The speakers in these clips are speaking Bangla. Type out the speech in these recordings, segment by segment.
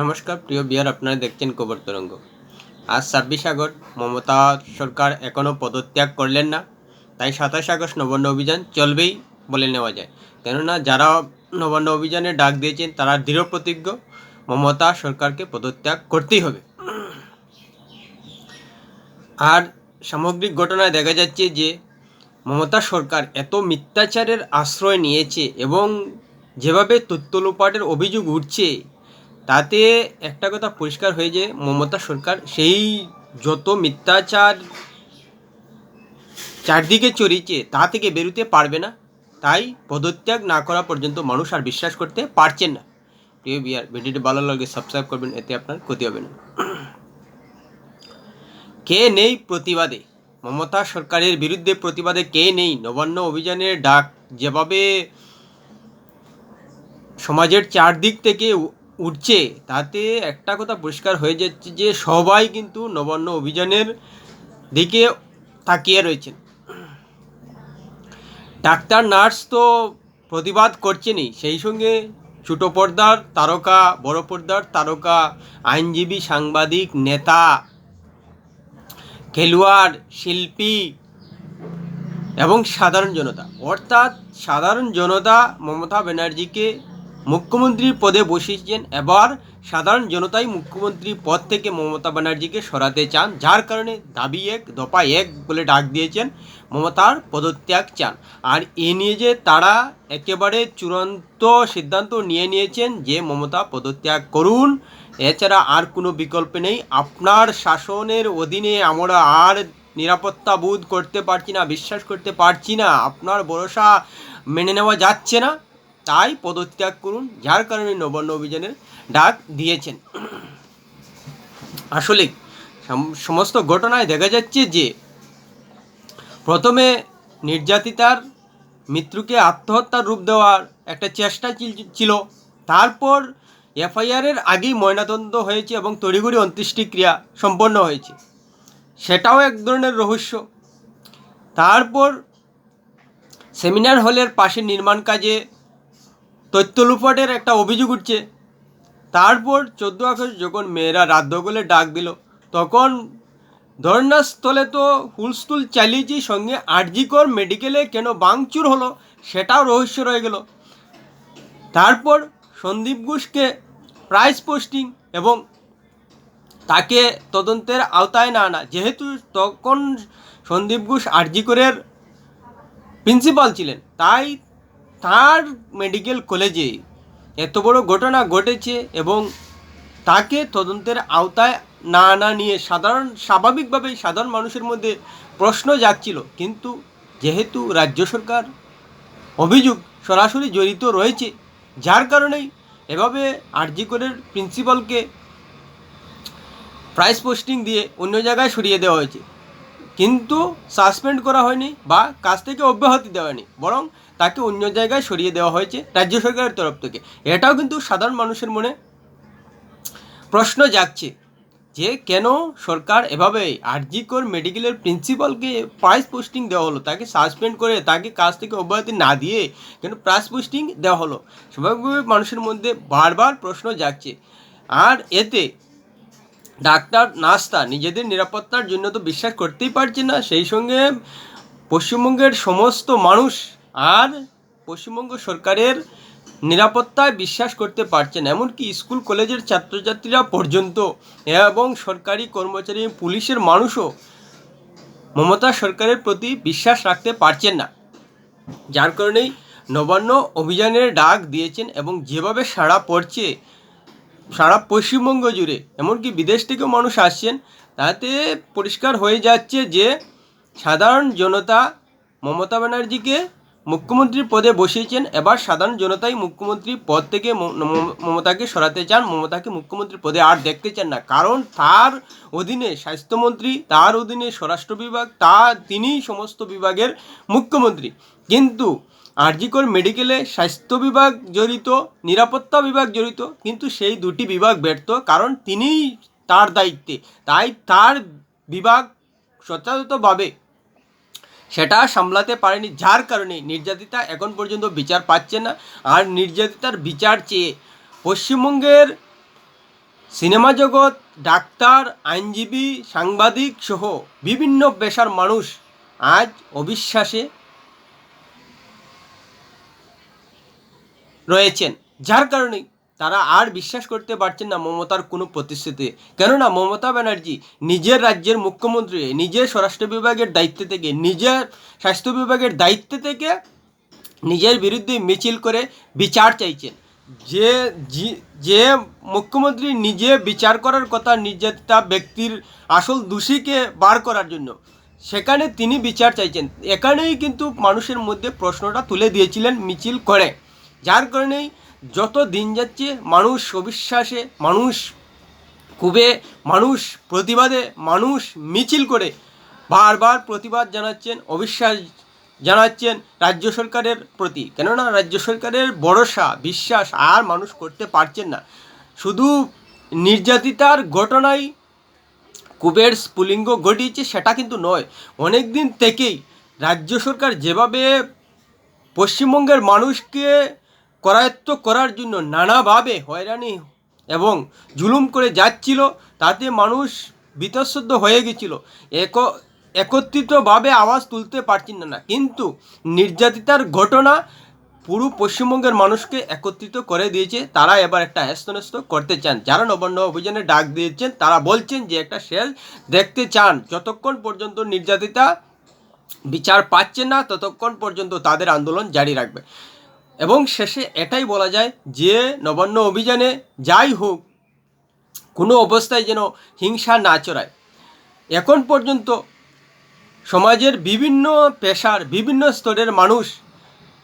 নমস্কার, প্রিয় বিহার আপনারা দেখছেন কবর তরঙ্গ। আজ ছাব্বিশ আগস্ট, মমতা সরকার এখনও পদত্যাগ করলেন না, তাই সাতাশ আগস্ট নবান্ন অভিযান চলবেই বলে নেওয়া যায়। কেননা, যারা নবান্ন অভিযানে ডাক দিয়েছেন, তারা দৃঢ় প্রতিজ্ঞ, মমতা সরকারকে পদত্যাগ করতেই হবে। আর সামগ্রিক ঘটনায় দেখা যাচ্ছে যে, মমতা সরকার এত মিথ্যাচারের আশ্রয় নিয়েছে এবং যেভাবে তথ্য লোপাটের অভিযোগ উঠছে তাতে একটা কথা পরিষ্কার হয়ে যে মমতা সরকার সেই যত মিথ্যাচার চারদিকে চড়িয়েছে, তা থেকে বেরোতে পারবে না। তাই পদত্যাগ না করা পর্যন্ত মানুষ আর বিশ্বাস করতে পারছেন না। প্রিয় বিয়ার ভিডিওটি ভালো লাগে সাবস্ক্রাইব করবেন, এতে আপনার ক্ষতি হবে না। কে নেই প্রতিবাদে? মমতা সরকারের বিরুদ্ধে প্রতিবাদে কে নেই? নবান্ন অভিযানের ডাক যেভাবে সমাজের চারদিক থেকে উঠছে তাতে একটা কথা পরিষ্কার হয়ে যাচ্ছে যে সবাই কিন্তু নবান্ন অভিযানের দিকে তাকিয়ে রয়েছেন। ডাক্তার, নার্স তো প্রতিবাদ করছেনই, সেই সঙ্গে ছোটো পর্দার তারকা, বড় পর্দার তারকা, আইনজীবী, সাংবাদিক, নেতা, খেলোয়াড়, শিল্পী এবং সাধারণ জনতা। অর্থাৎ সাধারণ জনতা মমতা ব্যানার্জিকে মুখ্যমন্ত্রী পদে বসিয়েছেন এবার সাধারণ জনতাই মুখ্যমন্ত্রী পদ থেকে মমতা ব্যানার্জিকে সরাতে চান, যার কারণে দাবি এক, দফা এক বলে ডাক দিয়েছেন মমতার পদত্যাগ চান। আর এ নিয়ে যে তারা একেবারে চূড়ান্ত সিদ্ধান্ত নিয়ে নিয়েছেন যে মমতা পদত্যাগ করুন, এছাড়া আর কোনো বিকল্প নেই। আপনার শাসনের অধীনে আমরা আর নিরাপত্তা বোধ করতে পারছি না, বিশ্বাস করতে পারছি না, আপনার ভরসা মেনে নেওয়া যাচ্ছে না। তাই পদত্যাগ করুন, যার কারণে নবান্ন অভিযানের ডাক দিয়েছেন। আসলে সম- সমস্ত ঘটনায় দেখা যাচ্ছে যে, প্রথমে নির্যাতিতার মৃত্যুকে আত্মহত্যার রূপ দেওয়ার একটা চেষ্টা ছিল। তারপর এফআইআরের আগেই ময়নাতদন্ত হয়েছে এবং তড়িঘড়ি অন্ত্যেষ্টিক্রিয়া সম্পন্ন হয়েছে। সেটাও এক ধরনের রহস্য। তারপর সেমিনার হলের পাশে নির্মাণ কাজে তথ্য লুপাটের একটা অভিযোগ উঠছে। তারপর চোদ্দ আগস্ট যখন মেয়েরা দখলে ডাক দিল, তখন ধর্নাস্থলে তো হুলস্থুল চালিয়েছি, সঙ্গে আরজিকর মেডিকেলে কেন বাংচুর হলো সেটাও রহস্য রয়ে গেল। তারপর সন্দীপ ঘোষকে প্রাইজ পোস্টিং এবং তাকে তদন্তের আওতায় না আনা, যেহেতু তখন সন্দীপ ঘোষ আরজিকরের প্রিন্সিপাল ছিলেন, তাই তার মেডিকেল কলেজে এত বড় ঘটনা ঘটেছে এবং তাকে তদন্তের আওতায় না আনা নিয়ে সাধারণ, স্বাভাবিকভাবেই সাধারণ মানুষের মধ্যে প্রশ্ন যাচ্ছিল কিন্তু যেহেতু রাজ্য সরকার অভিযোগ সরাসরি জড়িত রয়েছে, যার কারণেই এভাবে আরজিকরের প্রিন্সিপালকে প্রাইস পোস্টিং দিয়ে অন্য জায়গায় সরিয়ে দেওয়া হয়েছে। কিন্তু সাসপেন্ড করা হয়নি বা কাজ থেকে অব্যাহতি দেওয়া হয়নি, বরং তাকে অন্য জায়গায় সরিয়ে দেওয়া হয়েছে রাজ্য সরকারের তরফ থেকে। এটাও কিন্তু সাধারণ মানুষের মনে প্রশ্ন জাগছে যে কেন সরকার এভাবে আরজিকর মেডিকেলের প্রিন্সিপালকে প্রাইস পোস্টিং দেওয়া হলো, তাকে সাসপেন্ড করে তাকে কাজ থেকে অব্যাহতি না দিয়ে কেন প্রাইস পোস্টিং দেওয়া হলো? স্বাভাবিকভাবে মানুষের মধ্যে বারবার প্রশ্ন জাগছে। আর এতে ডাক্তার, নার্সরা নিজেদের নিরাপত্তার জন্য তো বিশ্বাস করতেই পারছে না। সেই সঙ্গে পশ্চিমবঙ্গের সমস্ত মানুষ আর পশ্চিমবঙ্গ সরকারের নিরাপত্তায় বিশ্বাস করতে পারছেন এমনকি স্কুল, কলেজের ছাত্রছাত্রীরা পর্যন্ত এবং সরকারি কর্মচারী, পুলিশের মানুষও মমতা সরকারের প্রতি বিশ্বাস রাখতে পারছেন না। যার কারণেই নবান্ন অভিযানের ডাক দিয়েছেন এবং যেভাবে সাড়া পড়ছে সারা পশ্চিমবঙ্গ জুড়ে, এমনকি বিদেশ থেকেও মানুষ আসছেন, তাতে পরিষ্কার হয়ে যাচ্ছে যে সাধারণ জনতা মমতা ব্যানার্জিকে মুখ্যমন্ত্রীর পদে বসিয়েছেন, এবার সাধারণ জনতাই মুখ্যমন্ত্রী পদ থেকে মমতাকে সরাতে চান, মমতাকে মুখ্যমন্ত্রী পদে আর দেখতে চান না। কারণ তার অধীনে স্বাস্থ্যমন্ত্রী, তার অধীনে স্বরাষ্ট্র বিভাগ, তা তিনিই সমস্ত বিভাগের মুখ্যমন্ত্রী। কিন্তু আরজিকর মেডিকেলে স্বাস্থ্য বিভাগ জড়িত, নিরাপত্তা বিভাগ জড়িত, কিন্তু সেই দুটি বিভাগ ব্যর্থ কারণ তিনিই তার দায়িত্বে। তাই তার বিভাগ যথাযথভাবে সেটা সামলাতে পারেনি, যার কারণে নির্যাতিতা এখন পর্যন্ত বিচার পাচ্ছে না। আর নির্যাতিতার বিচার চেয়ে পশ্চিমবঙ্গের সিনেমা জগৎ, ডাক্তার, আইনজীবী, সাংবাদিক সহ বিভিন্ন পেশার মানুষ আজ অবিশ্বাসে রয়েছেন। যার কারণে তারা আর বিশ্বাস করতে পারছেন না মমতার কোনো প্রতিশ্রুতি। কেননা মমতা ব্যানার্জি নিজের রাজ্যের মুখ্যমন্ত্রী, নিজের স্বরাষ্ট্র বিভাগের দায়িত্ব থেকে, নিজের স্বাস্থ্য বিভাগের দায়িত্ব থেকে নিজের বিরুদ্ধে মিছিল করে বিচার চাইছেন। যে যে মুখ্যমন্ত্রী নিজে বিচার করার কথা নির্যাতিতা ব্যক্তির আসল দোষীকে বার করার জন্য, সেখানে তিনি বিচার চাইছেন। এখানেই কিন্তু মানুষের মধ্যে প্রশ্নটা তুলে দিয়েছিলেন মিছিল করে। যার কারণেই যত দিন যাচ্ছে, মানুষ অবিশ্বাসে, মানুষ খুবই মানুষ প্রতিবাদে, মানুষ মিছিল করে বারবার প্রতিবাদ জানাচ্ছেন, অবিশ্বাস জানাচ্ছেন রাজ্য সরকারের প্রতি। কেননা রাজ্য সরকারের ভরসা, বিশ্বাস আর মানুষ করতে পারছেন না। শুধু নির্যাতিতার ঘটনাই কুবের স্ফুলিঙ্গ ঘটিয়েছে, সেটা কিন্তু নয়। অনেক দিন থেকেই রাজ্য সরকার যেভাবে পশ্চিমবঙ্গের মানুষকে করায়ত্ত করার জন্য নানাভাবে হয়রানি এবং জুলুম করে যাচ্ছিল, তাতে মানুষ বিতঃসদ্য হয়ে গেছিল। এক, একত্রিতভাবে আওয়াজ তুলতে পারছেন না। কিন্তু নির্যাতিতার ঘটনা পুরো পশ্চিমবঙ্গের মানুষকে একত্রিত করে দিয়েছে। তারা এবার একটা হ্যাস্তন্যস্ত করতে চান। যারা নবান্ন অভিযানে ডাক দিয়েছেন, তারা বলছেন যে একটা শেষ দেখতে চান। যতক্ষণ পর্যন্ত নির্যাতিতা বিচার পাচ্ছে না, ততক্ষণ পর্যন্ত তাদের আন্দোলন জারি রাখবে। এবং শেষে এটাই বলা যায় যে নবান্ন অভিযানে যাই হোক, কোনো অবস্থায় যেন হিংসা না চড়ায়। এখন পর্যন্ত সমাজের বিভিন্ন পেশার, বিভিন্ন স্তরের মানুষ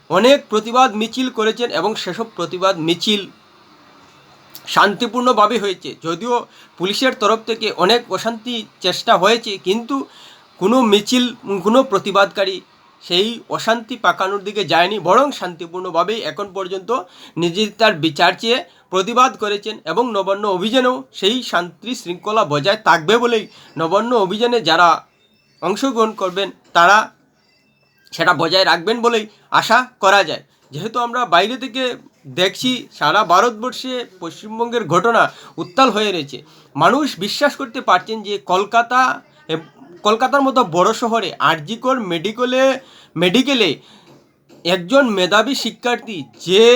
অনেক প্রতিবাদ মিছিল করেছেন এবং সেসব প্রতিবাদ মিছিল শান্তিপূর্ণভাবে হয়েছে। যদিও পুলিশের তরফ থেকে অনেক অশান্তি চেষ্টা হয়েছে, কিন্তু কোনো মিছিল, কোনো প্রতিবাদকারী সেই অশান্তি পাকানোর দিকে যায়নি, বরং শান্তিপূর্ণভাবেই এখন পর্যন্ত নিজের তার বিচার চেয়ে প্রতিবাদ করেছেন এবং নবান্ন অভিযানেও সেই শান্তি শৃঙ্খলা বজায় থাকবে বলেই নবান্ন অভিযানে যারা অংশগ্রহণ করবেন, তারা সেটা বজায় রাখবেন বলেই আশা করা যায়। যেহেতু আমরা বাইরে থেকে দেখছি, সারা ভারতবর্ষে পশ্চিমবঙ্গের ঘটনা উত্তাল হয়ে রয়েছে। মানুষ বিশ্বাস করতে পারছেন যে কলকাতা কলকাতার মতো বড় শহরে আরজিকর মেডিকেলে মেডিকেলে একজন মেধাবী শিক্ষার্থী যে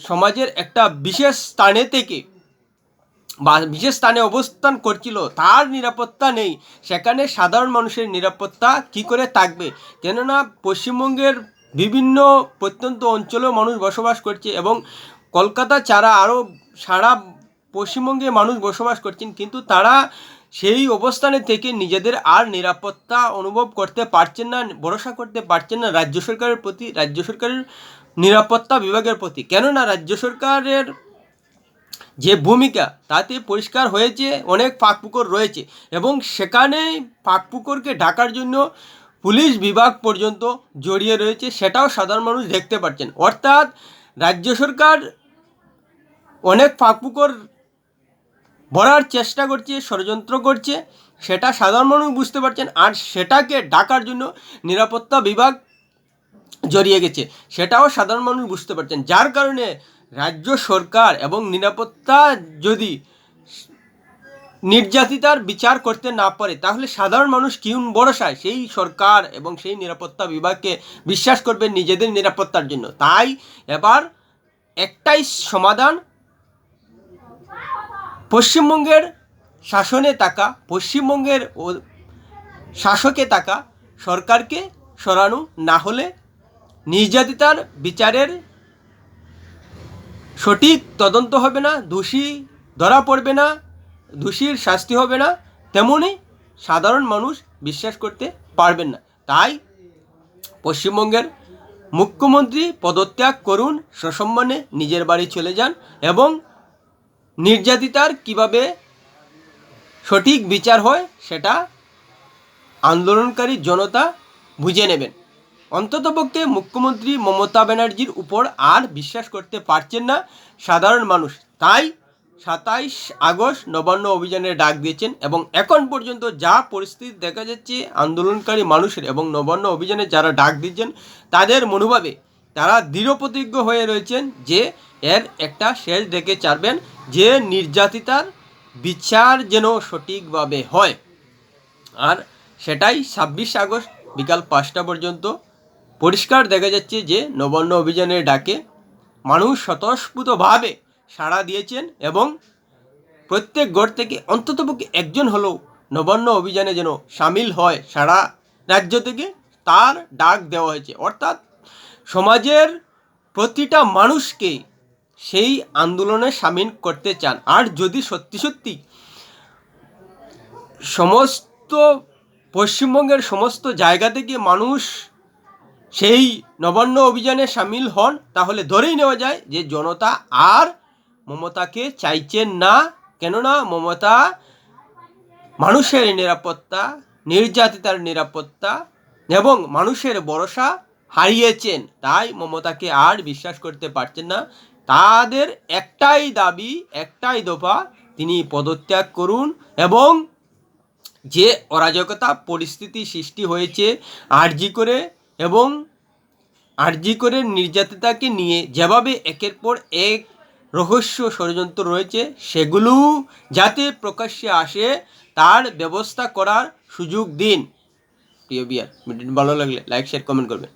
সমাজের একটা বিশেষ স্থানে থেকে বা বিশেষ স্থানে অবস্থান করছিল, তার নিরাপত্তা নেই। সেখানে সাধারণ মানুষের নিরাপত্তা কি করে থাকবে? কেননা পশ্চিমবঙ্গের বিভিন্ন প্রত্যন্ত অঞ্চলেও মানুষ বসবাস করছে এবং কলকাতা ছাড়া আরও সারা পশ্চিমবঙ্গে মানুষ বসবাস করছেন। কিন্তু তারা সেই অবস্থানে থেকে নিজেদের আর নিরাপত্তা অনুভব করতে পারছেন না, ভরসা করতে পারছেন না রাজ্য সরকারের প্রতি, রাজ্য সরকারের নিরাপত্তা বিভাগের প্রতি। কেননা রাজ্য সরকারের যে ভূমিকা, তাতে পরিষ্কার হয়েছে, অনেক ফাঁকপুকুর রয়েছে এবং সেখানে ফাঁকপুকুরকে ঢাকার জন্য পুলিশ বিভাগ পর্যন্ত জড়িয়ে রয়েছে, সেটাও সাধারণ মানুষ দেখতে পাচ্ছেন। অর্থাৎ রাজ্য সরকার অনেক ফাঁকপুকুর ভরার চেষ্টা করছে, ষড়যন্ত্র করছে, সেটা সাধারণ মানুষ বুঝতে পারছেন, আর সেটাকে ডাকার জন্য নিরাপত্তা বিভাগ জড়িয়ে গেছে, সেটাও সাধারণ মানুষ বুঝতে পারছেন। যার কারণে রাজ্য সরকার এবং নিরাপত্তা যদি নির্যাতিতার বিচার করতে না পারে, তাহলে সাধারণ মানুষ কি ভরসায় সেই সরকার এবং সেই নিরাপত্তা বিভাগকে বিশ্বাস করবে নিজেদের নিরাপত্তার জন্য। তাই এবার একটাই সমাধান পশ্চিমবঙ্গের শাসনে থাকা, পশ্চিমবঙ্গের ও- শাসকে থাকা সরকারকে সরানো না হলে নির্যাতিতার বিচারের সঠিক তদন্ত হবে না, দোষী ধরা পড়বে না, দোষীর শাস্তি হবে না তেমনই সাধারণ মানুষ বিশ্বাস করতে পারবেন না। তাই পশ্চিমবঙ্গের মুখ্যমন্ত্রী পদত্যাগ করুন, সসম্মানে নিজের বাড়ি চলে যান এবং নির্যাতিতার কীভাবে সঠিক বিচার হয় সেটা আন্দোলনকারী জনতা বুঝে নেবেন। অন্ততপক্ষে মুখ্যমন্ত্রী মমতা ব্যানার্জির উপর আর বিশ্বাস করতে পারছেন না সাধারণ মানুষ। তাই সাতাইশ আগস্ট নবান্ন অভিযানের ডাক দিয়েছেন এবং এখন পর্যন্ত যা পরিস্থিতি দেখা যাচ্ছে আন্দোলনকারী মানুষের এবং নবান্ন অভিযানে যারা ডাক দিচ্ছেন তাদের মনোভাবে তারা দৃঢ় প্রতিজ্ঞ হয়ে রয়েছেন যে এর একটা শেষ দেখে চারবেন যে নির্যাতিতার বিচার যেন সঠিকভাবে হয়। আর সেটাই ছাব্বিশ আগস্ট বিকাল পাঁচটা পর্যন্ত পরিষ্কার দেখা যাচ্ছে যে নবান্ন অভিযানের ডাকে মানুষ স্বতঃস্ফূর্তভাবে সাড়া দিয়েছেন এবং প্রত্যেক ঘর থেকে অন্ততপক্ষে একজন হলেও নবান্ন অভিযানে যেন সামিল হয় সারা রাজ্য থেকে তার ডাক দেওয়া হয়েছে। অর্থাৎ সমাজের প্রতিটা মানুষকে সেই আন্দোলনে সামিল করতে চান। আর যদি সত্যি সত্যি সমস্ত পশ্চিমবঙ্গের সমস্ত জায়গা থেকে মানুষ সেই নবান্ন অভিযানে সামিল হন, তাহলে ধরেই নেওয়া যায় যে জনতা আর মমতাকে চাইছেন না। কেননা মমতা মানুষের নিরাপত্তা, নির্যাতিতার নিরাপত্তা এবং মানুষের ভরসা হারিয়েছেন। তাই মমতাকে আর বিশ্বাস করতে পারছেন না। তাদের একটাই দাবি, একটাই দফা, তিনি পদত্যাগ করুন এবং যে অরাজকতা পরিস্থিতি সৃষ্টি হয়েছে, আরজি করে এবং আরজি করে নির্যাতিতাকে নিয়ে যেভাবে একের পর এক রহস্য ষড়যন্ত্র রয়েছে, সেগুলো যাতে প্রকাশ্যে আসে, তার ব্যবস্থা করার সুযোগ দিন। প্রিয় বিয়ার ভিডিওটি ভালো লাগলে লাইক শেয়ার কমেন্ট করবেন।